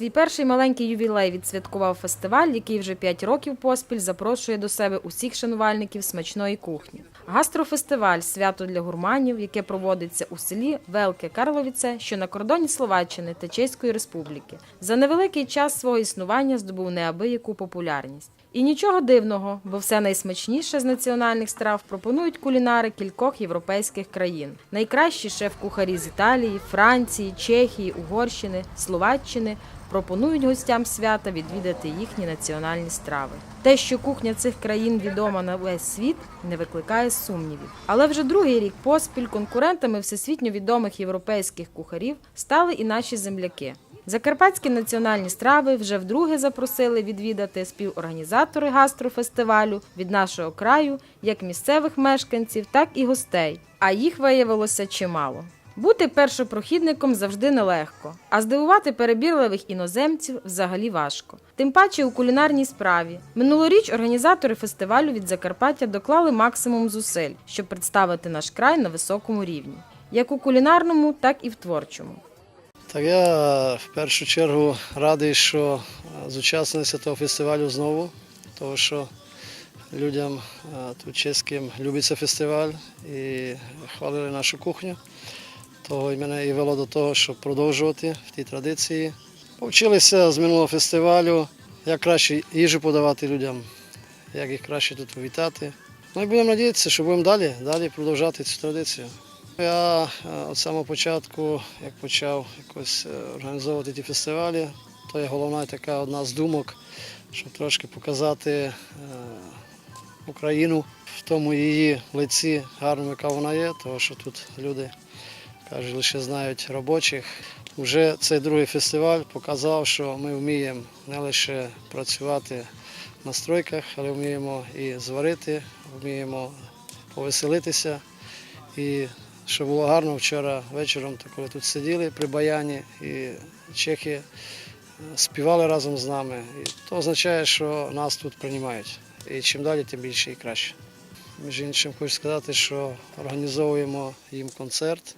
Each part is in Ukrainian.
Свій перший маленький ювілей відсвяткував фестиваль, який вже 5 років поспіль запрошує до себе усіх шанувальників смачної кухні. Гастрофестиваль свято для гурманів, яке проводиться у селі Велике Карловіце, що на кордоні Словаччини та Чеської Республіки, за невеликий час свого існування здобув неабияку популярність. І нічого дивного, бо все найсмачніше з національних страв пропонують кулінари кількох європейських країн. Найкращі шеф-кухарі з Італії, Франції, Чехії, Угорщини, Словаччини пропонують гостям свята відвідати їхні національні страви. Те, що кухня цих країн відома на весь світ, не викликає сумнівів. Але вже другий рік поспіль конкурентами всесвітньо відомих європейських кухарів стали і наші земляки. Закарпатські національні страви вже вдруге запросили відвідати співорганізатори гастрофестивалю від нашого краю, як місцевих мешканців, так і гостей. А їх виявилося чимало. Бути першопрохідником завжди нелегко, а здивувати перебірливих іноземців взагалі важко. Тим паче у кулінарній справі. Минулоріч організатори фестивалю від Закарпаття доклали максимум зусиль, щоб представити наш край на високому рівні, як у кулінарному, так і в творчому. Так я в першу чергу радий, що зучаснився того фестивалю знову, тому що людям е, тут чеським любиться фестиваль і хвалили нашу кухню. Того і мене і вело до того, щоб продовжувати в тій традиції. Повчилися з минулого фестивалю, як краще їжу подавати людям, як їх краще тут вітати. Ну і будемо надіятися, що будемо далі, далі продовжувати цю традицію. Я від самого початку, як почав якось організовувати ті фестивалі, то є головна така одна з думок, щоб трошки показати Україну в тому її лиці гарному, яка вона є, тому що тут люди кажуть, лише знають робочих. Вже цей другий фестиваль показав, що ми вміємо не лише працювати на стройках, але вміємо і зварити, вміємо повеселитися. І що було гарно вчора вечором, то коли тут сиділи при баяні, і чехи е, співали разом з нами. І то означає, що нас тут приймають. І чим далі, тим більше і краще. Між іншим, хочу сказати, що організовуємо їм концерт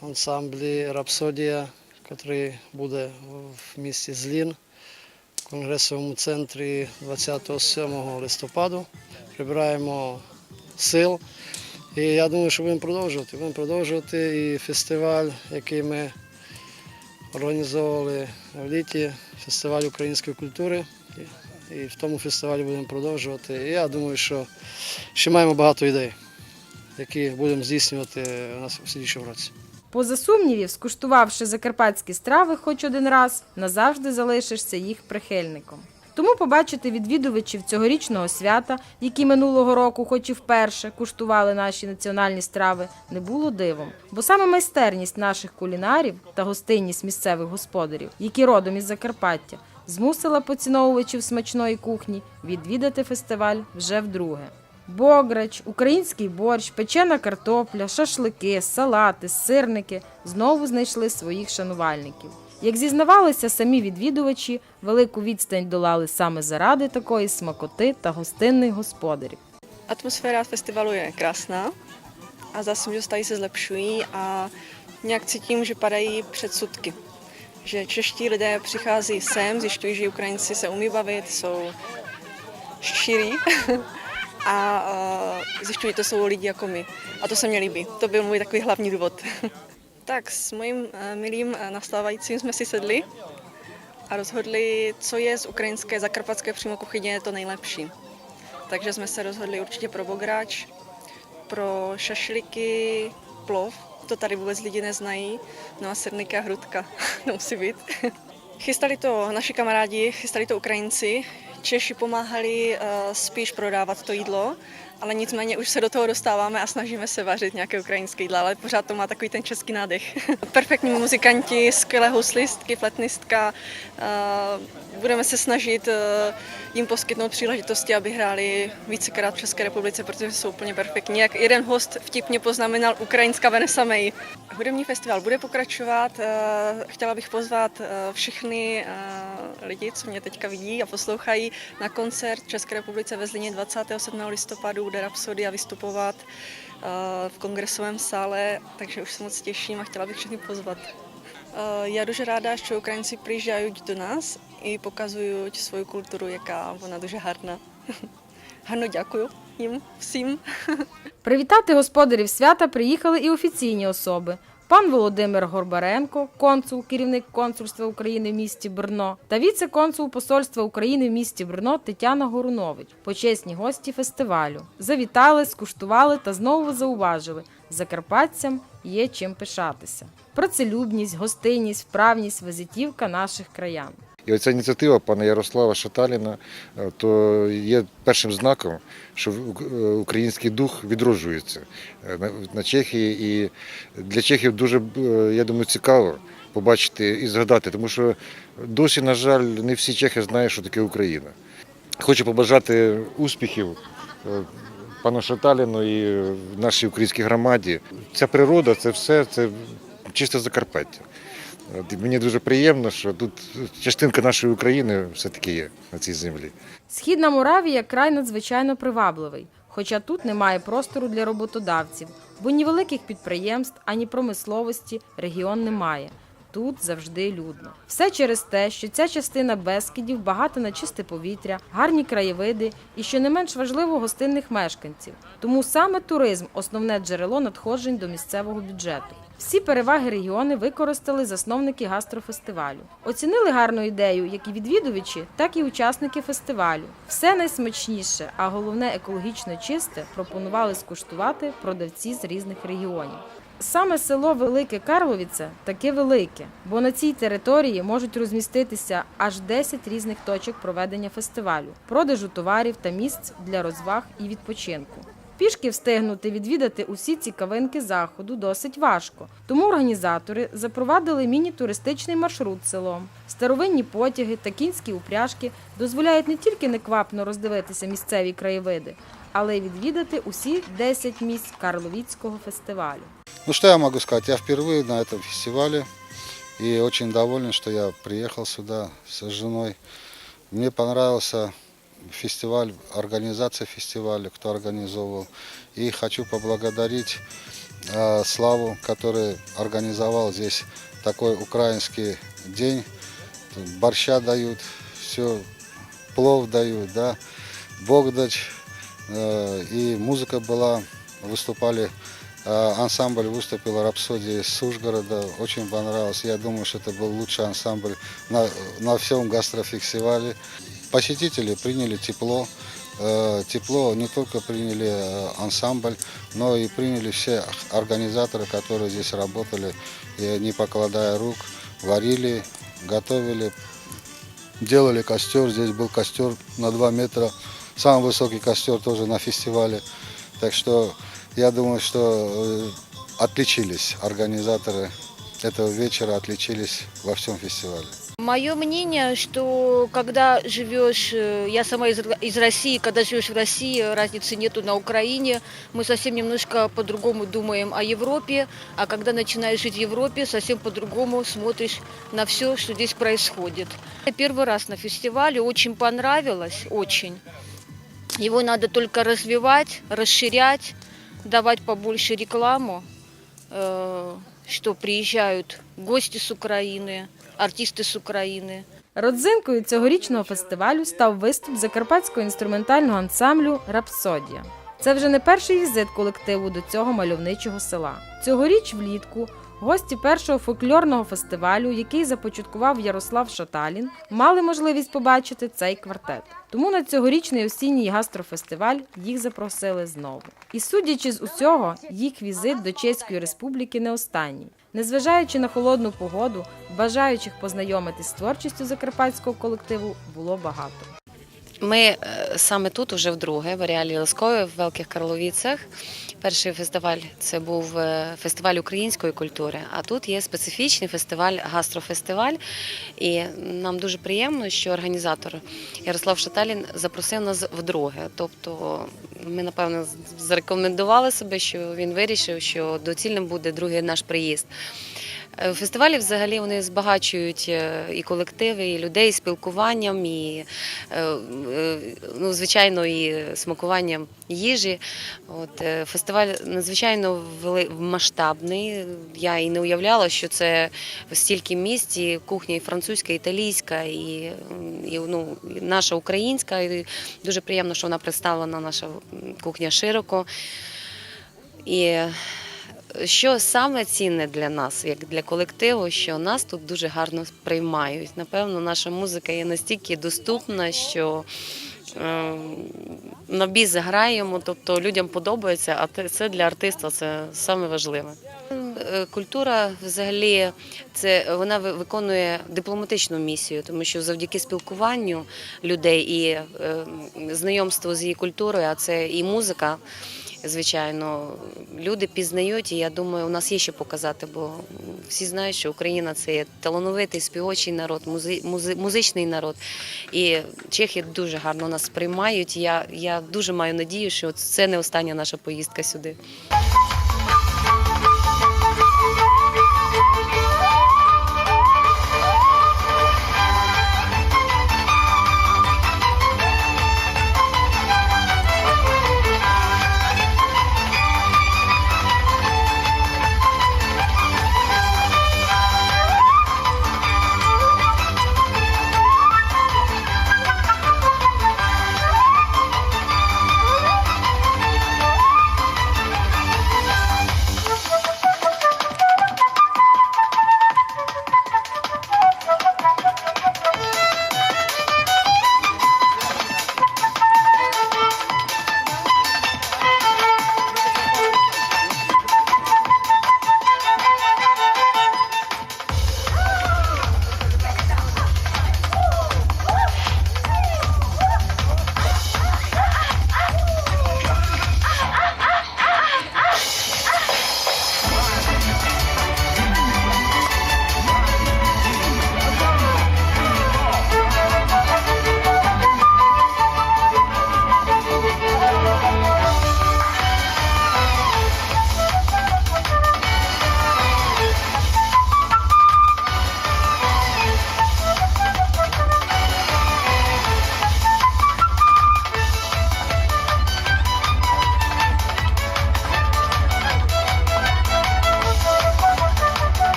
ансамблі Рапсодія, який буде в місті Злін в конгресовому центрі 27 листопаду. Прибираємо сил. І я думаю, що будемо продовжувати. Будемо продовжувати і фестиваль, який ми організовували в літі, фестиваль української культури. І в тому фестивалі будемо продовжувати. І я думаю, що ще маємо багато ідей, які будемо здійснювати у нас у слідчому році. Поза сумнівів, скуштувавши закарпатські страви хоч один раз, назавжди залишишся їх прихильником. Тому побачити відвідувачів цьогорічного свята, які минулого року, хоч і вперше, куштували наші національні страви, не було дивом. Бо саме майстерність наших кулінарів та гостинність місцевих господарів, які родом із Закарпаття, змусила поціновувачів смачної кухні відвідати фестиваль вже вдруге. Бограч, український борщ, печена картопля, шашлики, салати, сирники знову знайшли своїх шанувальників. Як зізнавалися самі відвідувачі, велику відстань долали саме заради такої смакоти та гостинних господарів. Festivalu je krásná a zase že tady se zlepšují a nějak cítím, že padají předsudky. Že čeští lidé přichází sem, zjišťují, že Ukrajinci se umí bavit, jsou šíří a zjišťují, to jsou lidi jako my. A to se mně líbí. To byl můj takový hlavní důvod. tak s mojím eh, milým eh, nastávajícím jsme si sedli a rozhodli, co je z ukrajinské zakarpatské přímo kuchyně to nejlepší. Takže jsme se rozhodli určitě pro bograč, pro šašliky, plov, to tady vůbec lidi neznají, no a srnky a hrudka, to musí být. Chystali to naši kamarádi, chystali to Ukrajinci, Češi pomáhali uh, spíš prodávat to jídlo, ale nicméně už se do toho dostáváme a snažíme se vařit nějaké ukrajinské jídla, ale pořád to má takový ten český nádech. Perfektní muzikanti, skvělé huslistky, fletnistka. Uh, budeme se snažit uh, jim poskytnout příležitosti, aby hráli vícekrát v České republice, protože jsou úplně perfektní. Jak jeden host vtipně poznamenal, ukrajinská Vanessa May. Hudební festival bude pokračovat. Chtěla bych pozvat všechny lidi, co mě teďka vidí a poslouchají, na koncert v České republice ve Zlíně 27. listopadu bude Rhapsody a vystupovat uh, v kongresovém sále, takže už se moc těším a chtěla bych všechny pozvat. Е, Я дуже рада, що українці приїжджають до нас і показують свою культуру, яка вона дуже гарна. Гарно дякую їм всім. Привітати господарів свята приїхали і офіційні особи. Пан Володимир Горбаренко, консул, керівник консульства України в місті Брно, та віце-консул Посольства України в місті Брно Тетяна Горунович, почесні гості фестивалю. Завітали, скуштували та знову зауважили: закарпатцям є чим пишатися. Працелюбність, гостинність, вправність, визитівка наших краян. І оця ініціатива пана Ярослава Шаталіна е, то є першим знаком, що український дух відроджується е, на- Чехії. І для чехів дуже е, я думаю цікаво побачити і згадати, тому що досі, на жаль, не всі чехи знають, що таке Україна. Хочу побажати успіхів пану Шаталіну і нашій українській громаді. Ця природа, це все це чисте Закарпаття. Мені дуже приємно, що тут частинка нашої України все-таки є на цій землі. Східна Моравія край надзвичайно привабливий, хоча тут немає простору для роботодавців, бо ні великих підприємств, ані промисловості регіон не має. Тут завжди людно. Все через те, що ця частина Бескидів багата на чисте повітря, гарні краєвиди і, що не менш важливо, гостинних мешканців. Тому саме туризм основне джерело надходжень до місцевого бюджету. Всі переваги регіони використали засновники гастрофестивалю. Оцінили гарну ідею як і відвідувачі, так і учасники фестивалю. Все найсмачніше, а головне екологічно чисте пропонували скуштувати продавці з різних регіонів. Саме село Велике Карловіце таке велике, бо на цій території можуть розміститися аж 10 різних точок проведення фестивалю, продажу товарів та місць для розваг і відпочинку. Пішки встигнути відвідати усі цікавинки заходу досить важко, тому організатори запровадили міні-туристичний маршрут селом. Старовинні потяги та кінські упряжки дозволяють не тільки неквапно роздивитися місцеві краєвиди, але й відвідати усі 10 місць Карловіцького фестивалю. Ну что я могу сказать? Я впервые на этом фестивале и очень доволен, что я приехал сюда с женой. Мне понравился фестиваль, организация фестиваля, кто организовывал. И хочу поблагодарить э, Славу, который организовал здесь такой украинский день. Тут борща дают, все, плов дают, да, богдач. Э, и музыка была, выступали Э, Ансамбль выступил «Рапсодия» из Сужгорода. Очень понравилось. Я думаю, что это был лучший ансамбль на, на всем гастрофестивале. Посетители приняли тепло. Э, Тепло не только приняли ансамбль, но и приняли все организаторы, которые здесь работали, не покладая рук, варили, готовили, делали костер. Здесь был костер на 2 метра. Самый высокий костер тоже на фестивале. Так что я думаю, что э, отличились организаторы этого вечера, отличились во всем фестивале. Мое мнение, что когда живешь, э, я сама из, из России, когда живешь в России, разницы нету на Украине, мы совсем немножко по-другому думаем о Европе, а когда начинаешь жить в Европе, совсем по-другому смотришь на все, что здесь происходит. Первый раз на фестивале, очень понравилось, очень. Его надо только развивать, расширять, давать побольше рекламу, э, что приезжают гости с Украины, артисты с Украины. Родзинкою цьогорічного фестивалю став виступ закарпатського інструментального ансамблю Рапсодія. Це вже не перший візит колективу до цього мальовничого села. Цьогоріч влітку гості першого фольклорного фестивалю, який започаткував Ярослав Шаталін, мали можливість побачити цей квартет. Тому на цьогорічний осінній гастрофестиваль їх запросили знову. І судячи з усього, їх візит до Чеської Республіки не останній. Незважаючи на холодну погоду, бажаючих познайомитись з творчістю закарпатського колективу було багато. Ми е, саме тут уже вдруге, в ареалі Ласкові, в Великих Карловіцях. Перший фестиваль це був е, фестиваль української культури, а тут є специфічний фестиваль, гастрофестиваль. І нам дуже приємно, що організатор Ярослав Шаталін запросив нас вдруге. Тобто ми, напевно, зарекомендували себе, що він вирішив, що доцільним буде другий наш приїзд. Е, Фестивалі взагалі вони збагачують е, і колективи, і людей спілкуванням, і е, ну, звичайно, і смакуванням їжі. От фестиваль надзвичайно масштабний. Я і не уявляла, що це стільки місць, і кухня і французька, і італійська, і, і, ну, і наша українська. І дуже приємно, що вона представлена, наша кухня широко. І що саме цінне для нас, як для колективу, що нас тут дуже гарно приймають. Напевно, наша музика є настільки доступна, що е, на біс граємо, тобто людям подобається, а це для артиста це саме важливе. Е, Культура взагалі це вона ви- виконує дипломатичну місію, тому що завдяки спілкуванню людей і е, знайомству з її культурою, а це і музика. Звичайно, люди пізнають, і я думаю, у нас є що показати, бо всі знають, що Україна це є талановитий співочий народ, музи, музи, музичний народ. І чехи дуже гарно нас приймають. Я, я дуже маю надію, що це не остання наша поїздка сюди.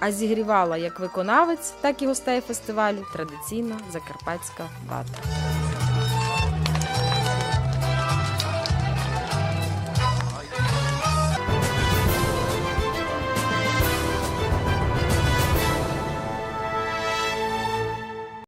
А зігрівала як виконавець, так і гостей фестивалю традиційна закарпатська вата.